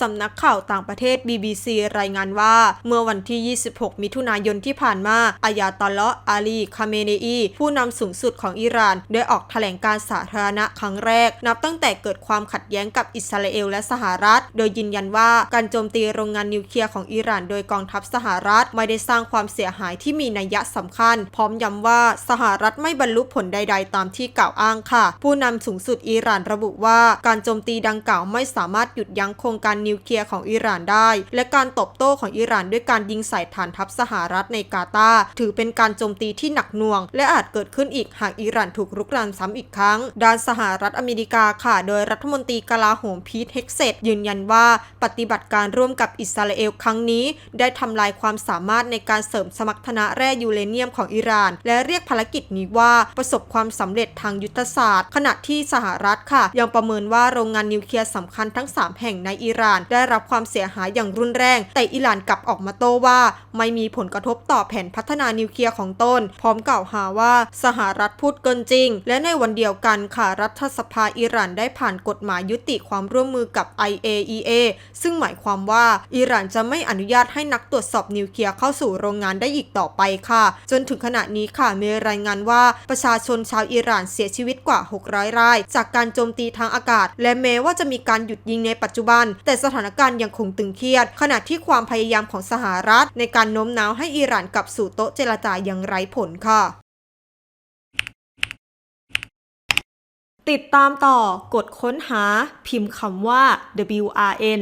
สำนักข่าวต่างประเทศ BBC รายงานว่า เมื่อวันที่ 26 มิถุนายนที่ผ่านมา อายาตอลเลาะอาลี คาเมเนอี ผู้นำสูงสุดของอิหร่าน ได้ออกแถลงการสาธารณะครั้งแรก นับตั้งแต่เกิดความขัดแย้งกับอิสราเอลและสหรัฐ โดยยืนยันว่าการโจมตีโรงงานนิวเคลียร์ของอิหร่าน โดยกองทัพสหรัฐไม่ได้สร้างความเสียหายที่มีนัยยะสำคัญ พร้อมย้ำว่าสหรัฐไม่บรรลุผลใด ๆ ตามที่กล่าวอ้างค่ะ ผู้นำสูงสุดอิหร่านระบุว่า การโจมตีดังกล่าวไม่สามารถหยุดยั้งโครงการนิวเคลียร์ของอิหร่านได้ และการตอบโต้ของอิหร่านด้วยการยิงใส่ฐานทัพสหรัฐในกาตาร์ถือเป็นการโจมตีที่หนักหน่วง และอาจเกิดขึ้นอีกหากอิหร่านถูกรุกรานซ้ำอีกครั้ง ด้านสหรัฐอเมริกาค่ะ โดยรัฐมนตรีกลาโหมพีทเฮกเซตยืนยันว่าปฏิบัติการร่วมกับอิสราเอลครั้งนี้ ได้ทำลายความสามารถในการเสริมสมรรถนะแร่ยูเรเนียมของอิหร่าน และเรียกภารกิจนี้ว่าประสบความสำเร็จทางยุทธศาสตร์ ขณะที่สหรัฐค่ะ ยังประเมินว่าโรงงานนิวเคลียร์สำคัญทั้ง 3 แห่งในอิหร่าน ได้รับความเสียหายอย่างรุนแรง แต่อิหร่านกลับออกมาโต้ว่า ไม่มีผลกระทบต่อแผนพัฒนานิวเคลียร์ของตน พร้อมกล่าวหาว่าสหรัฐพูดเกินจริง และในวันเดียวกันค่ะรัฐสภาอิหร่านได้ผ่านกฎหมายยุติความร่วมมือกับ IAEA ซึ่งหมายความว่าอิหร่านจะไม่อนุญาตให้นักตรวจสอบนิวเคลียร์เข้าสู่โรงงานได้อีกต่อไปค่ะ จนถึงขณะนี้ค่ะมีรายงานว่าประชาชนชาวอิหร่านเสียชีวิตกว่า 600 ราย จากการโจมตีทางอากาศ และแม้ว่าจะมีการหยุดยิงในปัจจุบัน แต่สถานการณ์ยังคงตึงเครียด ขณะที่ความพยายามของสหรัฐ ในการโน้มน้าวให้อิหร่านกลับสู่โต๊ะเจรจายังไร้ผลค่ะ ติดตามต่อกดค้นหาพิมพ์คำว่า WRN